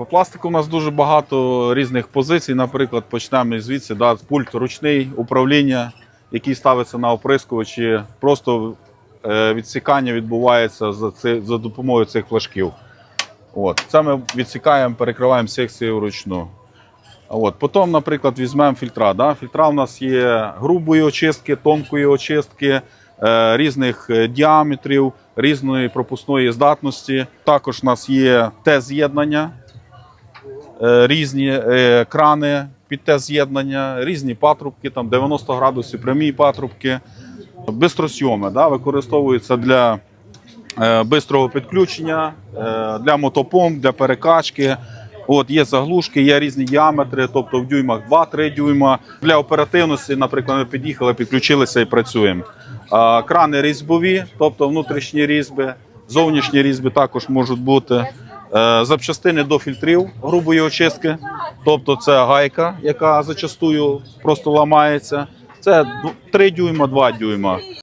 По пластику у нас дуже багато різних позицій. Наприклад, почнемо звідси, да, пульт ручний управління, який ставиться на оприскувачі. Просто е, відсікання відбувається за, це, за допомогою цих флажків. От. Це ми відсікаємо, перекриваємо секцію вручну. От. Потім, наприклад, візьмемо фільтра. Да? Фільтра у нас є грубої очистки, тонкої очистки, е, різних е, діаметрів, різної пропускної здатності. Також у нас є Т-з'єднання, е, різні е, крани під Т-з'єднання, різні патрубки, там 90 градусів, прямі патрубки. Бистросйоми да? використовуються для е, бистрого підключення, е, для мотопомп, для перекачки. От є заглушки, є різні діаметри, тобто в дюймах 2-3 дюйма. Для оперативності, наприклад, ми під'їхали, підключилися і працюємо. Крани різьбові, тобто внутрішні різьби, зовнішні різьби також можуть бути. Е, запчастини до фільтрів грубої очистки, тобто це гайка, яка зачастую просто ламається. Це 3 дюйма, 2 дюйма.